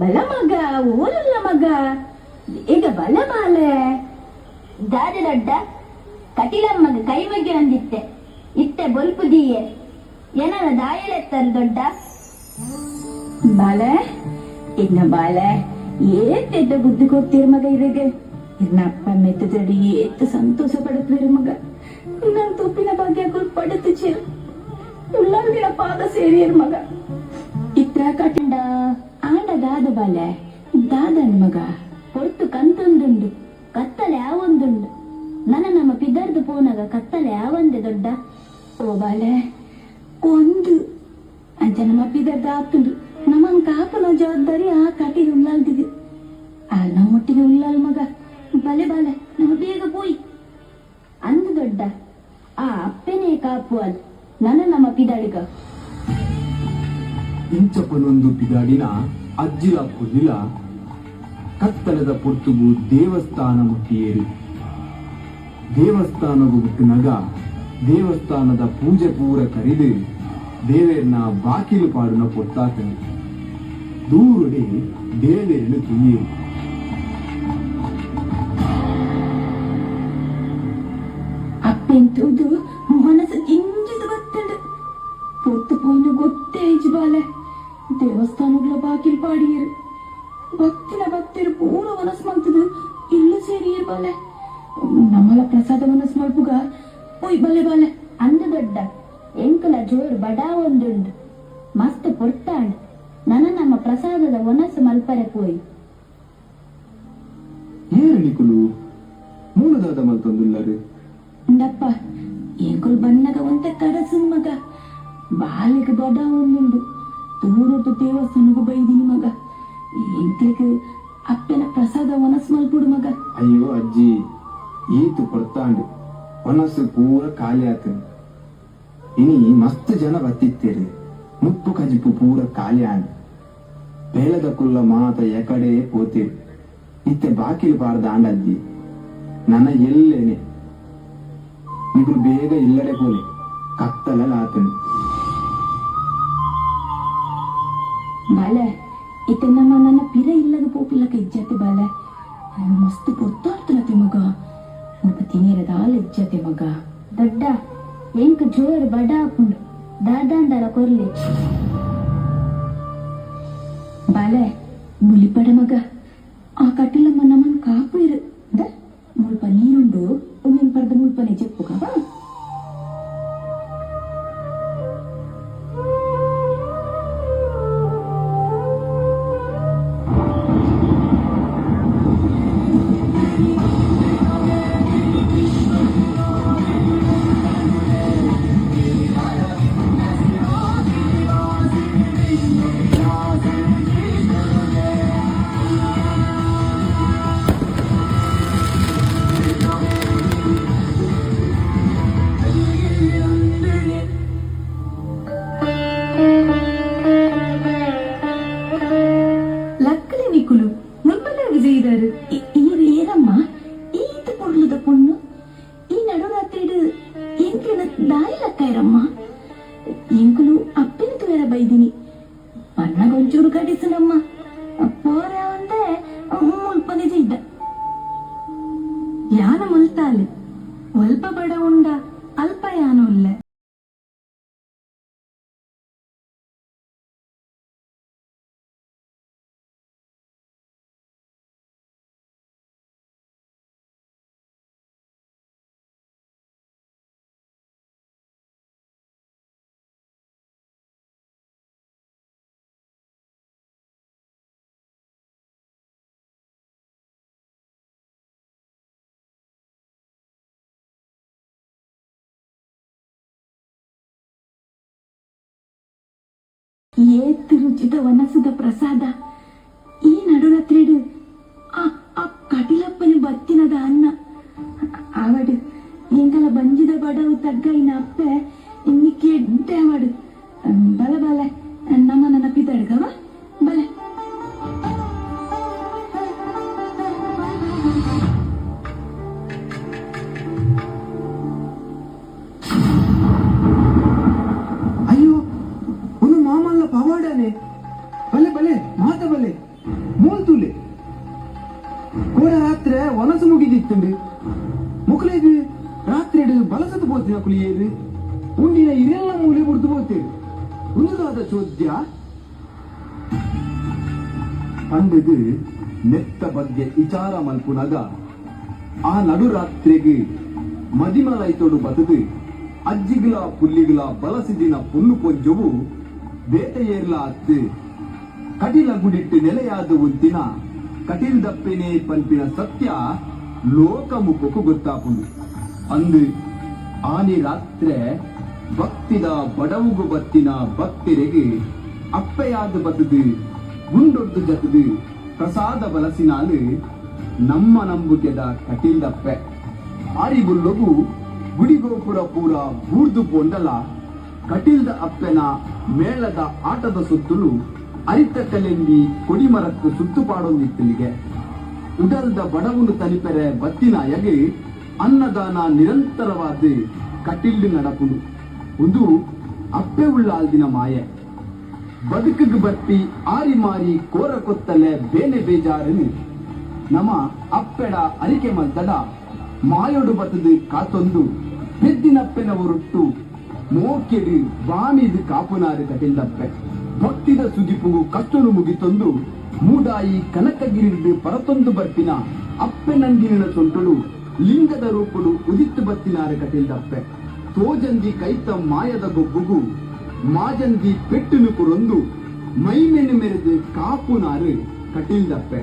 ಬಲ ಮಗ, ಊರಲ್ಲ ಮಗ. ಈಗ ಬಲ ಮಾಲೆ ದಾದ ದೊಡ್ಡ ಮಗ ಕೈ ಬಗ್ಗೆ ಒಂದಿತ್ತೆ ಇತ್ತೆ ಬೊಲ್ಪುದೀಯೆ ಏನನ ದಾಯಳೆತ್ತಾರೆ ದೊಡ್ಡ? ಬಾಲೆ, ಇನ್ನ ಬಾಲೆ ಏತೆಡ್ಡ ಬುದ್ಧಿ ಕೊಡ್ತೀರ ಮಗ ಇದಕ್ಕೆ ಇನ್ನ ಅಪ್ಪ ಮೆತ್ತದಡಿ ಏತ್ ಸಂತೋಷ ಪಡುತ್ತೀರ ಮಗ. ನನ್ನ ತುಪ್ಪಿನ ಭಾಗ್ಯ ಪಡುತ್ತು ಚೇರು. ಉಳ್ಳಾರ್ಗಿನ ಪಾದ ಸೇರಿಯರ್ ಮಗ. ಇತ್ತ ಕಟ್ಟಂಡ ಆಂಡ ದಾದ ಬಾಲೆ, ದಾದನ್ ಮಗ. ಹೊರ್ತು ಕಂತೊಂದುಂಡು, ಕತ್ತಲೆ ಆವೊಂದುಂಡು. ನನ್ನ ನಮ್ಮ ಪಿದರ್ದು ಪೋನಾಗ ಕತ್ತಲೆ ಆವಂದೆ ದೊಡ್ಡ. ಓ ಬಾಲೆ, ಒಂದು. ಅಂಚ ನಮ್ಮ ಪಿದರ್ದ ಆತುಂಡು. ನಮ್ಮನ್ ಕಾಪನ ಜವಾಬ್ದಾರಿ ಆ ಕಾಟಿಗೆ ಉಳ್ಳಾಲ್ದಿದೆ. ಆ ನಮ್ಮೊಟ್ಟಿಗೆ ಉಳ್ಳಾಲ್ ಮಗ. ಬಲೆ ಬಾಲೆ ನಮ್ಮ ಬೇಗ ಪೋಯಿ. ಅಂದು ದೊಡ್ಡ, ಆ ಅಪ್ಪನೇ ಕಾಪು ಅಲ್ ನನ್ನ ನಮ್ಮ ಪಿದಾಡಿಗ ಇಂಚಪ್ಪನೊಂದು ಪಿದಾಡಿನ ಅಜ್ಜಿಲ ಕುದಿಲ ಕತ್ತಲದ ಪೊರ್ತುಗು ದೇವಸ್ಥಾನ ಮುಟ್ಟಿಯೇರು ದೇವಸ್ಥಾನವು ನಗ, ದೇವಸ್ಥಾನದ ಪೂಜೆ ಪೂರ ಕರಿದು ದೇವೇರ್ನ ಬಾಕಿಲು ಪಾಡುನ ಪೊತ್ತಾತನು. ದೂರುಡೆ ದೇವೇರನು ತುಯ್ಯೇರು ಅಪ್ಪೆಂತುದು? கிருபாடியர் ಭಕ್ತಿನ ಭಕ್ತಿರ್ ಪೂರ ಮನಸ್ ಮಾಡ್ತದ ಇಲ್ಲೂ ಸೇರಿ ಇರ್ಬಲ್ಲೆ ನಮ್ಮಲ ಪ್ರಸಾದ ಮನಸ್ ಮಾಡ್ಬುಗ ಓಯ್ ಬಲ್ಲೆ ಬಲ್ಲೆ ಅಂದ ದೊಡ್ಡ ಎಂಕಲ ಜೋರು ಬಡಾ ಒಂದುಂಡು. ಮಸ್ತ್ ಪೊರ್ತಾಂಡ್. ನನ ನಮ್ಮ ಪ್ರಸಾದದ ಒನಸ್ ಮಲ್ಪರೆ ಪೋಯ್. ಏರಳಿಕುಲು ಮೂಲದಾದ ಮಲ್ತಂದುಲ್ಲರೆ? ಅಂದಪ್ಪ ಏಂಕುಲ್ ಬನ್ನಗ ಒಂತೆ ಕಡಸುನ್ ಮಗ. ಬಾಲಿಗೆ ಬಡಾ ಒಂದುಂಡು. ದೂರದ್ದು ದೇವಸ್ಥಾನಗೂ ಬೈದೀನಿ ಮಗ. ಎಂತಿಗೆ ಅಪ್ಪನ ಪ್ರಸಾದ ಒನಸ್ ಮಲ್ಪುಡು ಮಗ. ಅಯ್ಯೋ ಅಜ್ಜಿ, ಈತು ಕೊಡ್ತಾಂಡು. ಒನಸು ಪೂರ ಖಾಲಿ ಆತನು ಇನಿ ಮಸ್ತ್ ಜನ ಬತ್ತಿತ್ತೇರಿ ಮುಪ್ಪು ಕಜಿಪು ಪೂರ ಖಾಲಿ ಆಂಡ್. ಬೇಲದ ಕುಲ್ಲ ಮಾತ ಎಕಡೆ ಪೋತೇರಿ ಇತ್ತೆ ಬಾಕಿಲು ಬಾರ್ದ ಆಂಡ ಅಜ್ಜಿ ನನ್ನ ಎಲ್ಲೇನೆ. ಇಬ್ರು ಬೇಗ ಇಲ್ಲಡೆ ಪೋಲೆ. ಕತ್ತಲ ಆತನು ಇತ್ತೆ ನಮ್ಮ ನನ್ನ ಪಿರ ಇಲ್ಲದ ಪೋಪಿಲ್ಲಕ ಇಜ್ಜತೆ ಬಾಲೆ ಮಸ್ತ್ ಪೊತ್ತಾಡ್ತಲತೆ ಮಗ. ಮುಲ್ಪ ತಿನೇರದ ಹಾಲು ಇಜ್ಜತೆ ಮಗ. ದೊಡ್ಡ ಎಂಕ ಜೋರು ಬಡ ಹಾಕೊಂಡು ದಾದಾಂಡರ ಕೊರ್ಲಿ. ಬಾಲೆ ಮುಲಿಪಡ ಮಗ. ಆ ಕಟ್ಟಿಲಮ್ಮ ನಮ್ಮನ್ ಕಾಪು ಇರು. ದ ಮುಲ್ಪ ನೀರುಂಡು ಒಂದಿನ ಪರ್ದ ಮುಲ್ಪನೆ ಅಣ್ಣಗ ಒಂಚೂರು ಕಡಿಸಲಮ್ಮ ಪೋರೆ ಒಂದೆ ಇದ್ದ ಯಾನ ಮುಲ್ತಾಲೆ ಅಲ್ಪ ಬಡ ಉಂಡ ಅಲ್ಪ ಯಾನು ಉಲ್ಲೆ ಏತ್ತು ರುಚಿತ ವನಸದ ಪ್ರಸಾದ. ಈ ನಡುರಾತ್ರಿಡು ಆ ಆ ಕಟಿಲಪ್ಪನ ಬತ್ತಿನದ ಅನ್ನ. ಆವಡು ಎಂಕಲ ಬಂಜಿದ ಬಡವು ತಗ್ಗ ಇನ್ನ ಅಪ್ಪೆ, ಇನ್ನಿ ಕೆಡ್ಡೆ ಅವಡು ಬಲ ಬಲ ನಮ್ಮ ನೆನಪಿದಡ್ಗವ ಮುಗಿದಿತ್ತುಂಡು ಮುಕ್ಲೇದು ರಾತ್ರಿ ಬಲಸತ್ತು ಪೋತಿನ ಕುಲಿಯೇರು ಉಂಡಿನ ಇರೆಲ್ಲ ಮೂಲೆ ಮುರಿದು ಪೋತೇರು ಉನ್ನದಾದ ಚೋದ್ಯ ಪಂಡದು ನೆತ್ತ ಬಗ್ಗೆ ವಿಚಾರ ಮಲ್ಪುನಗ, ಆ ನಡುರಾತ್ರಿಗೆ ಮದಿಮಲೈತೋಡು ಬತದು ಅಜ್ಜಿಗಳ ಪುಲ್ಲಿಗಳ ಬಲಸಿದಿನ ಪುಲ್ಲು ಪೊಂಜವು ಬೇಟೆಯೇರ್ಲ ಅತ್ತು. ಕಟಿಲ ಗುಡಿಟ್ಟು ನೆಲೆಯಾದ ಒಂದಿನ ಕಟಿಲ್ ದಪ್ಪೆನೆ ಪಲ್ಪಿನ ಸತ್ಯ ಮುಖಕ್ಕೂ ಗೊತ್ತಾಪುಂಡು. ಅಂದು ಆನಿ ರಾತ್ರೆ ಭಕ್ತಿದ ಬಡವುಗು ಬತ್ತಿನ ಭಕ್ತಿರೆಗೆ ಅಪ್ಪೆಯಾದ ಬತದು ಗುಂಡೊಡ್ದು ಜತದು ಪ್ರಸಾದ ಬಲಸಿನಾಲು ನಮ್ಮ ನಂಬುಗೆದ ಕಟಿಲ್ದಪ್ಪೆ ಆರಿಗುಲ್ಲೊಗು ಗುಡಿಗೋಪುರ ಪೂರ ಬೂರ್ದು ಪೊಂಡಲ ಕಟಿಲ್ದ ಅಪ್ಪೆನ ಮೇಳದ ಆಟದ ಸುತ್ತಲೂ ಅರಿತ ಕೊಡಿಮರಕ್ಕೂ ಸುತ್ತು ಸುತ್ತುಪಾಡೊಂದಿತ್ತಲಿಗೆ. ಉಡಲ್ದ ಬಡವನು ತಲಿಪೆರೆ ಬತ್ತಿನ ಯಗೆ ಅನ್ನದಾನ ನಿರಂತರವಾದ ಕಟಿಲ್ಡು ನಡಪುಡು. ಒಂದು ಅಪ್ಪೆ ಉಳ್ಳಾಲ್ದಿನ ಮಾಯೆ. ಬದುಕಿಗೆ ಬತ್ತಿ ಆರಿ ಮಾರಿ ಕೋರ ಕೊತ್ತಲೆ ಬೇನೆ ಬೇಜಾರನು. ನಮ ಅಪ್ಪೆಡ ಅರಿಕೆ ಮಲ್ತಡ ಮಾಯೊಡು ಬತ್ತದು ಕಾತೊಂದು. ಪೆದ್ದಿನಪ್ಪೆನ ಮೋಕೆಡು ಬಾಮಿದು ಕಾಪುನಾರು ಕಟಿಲ್ದಪ್ಪೆ ಭಕ್ತಿದ ಸುದಿಪುಗು ಕಷ್ಟನು ಮುಗಿತೊಂದು. ಮೂಡಾಯಿ ಕನಕಗಿರಿದು ಪರತೊಂದು ಬರ್ತಿನ ಅಪ್ಪೆನಂಗಿನ ಸೊಂಟಳು. ಲಿಂಗದ ರೂಪಡು ಉದಿತ್ತು ಬತ್ತಿನಾರು ಕಟಿಲ್ದಪ್ಪೆ ತೋಜಂದಿ ಕೈತ ಮಾಯದ ಗೊಬ್ಬುಗು. ಮಾಜಂದಿ ಪೆಟ್ಟುನು ಕುರೊಂದು. ಮೈಮೆನು ಮೆರೆದು ಕಾಪುನಾರು ಕಟಿಲ್ದಪ್ಪೆ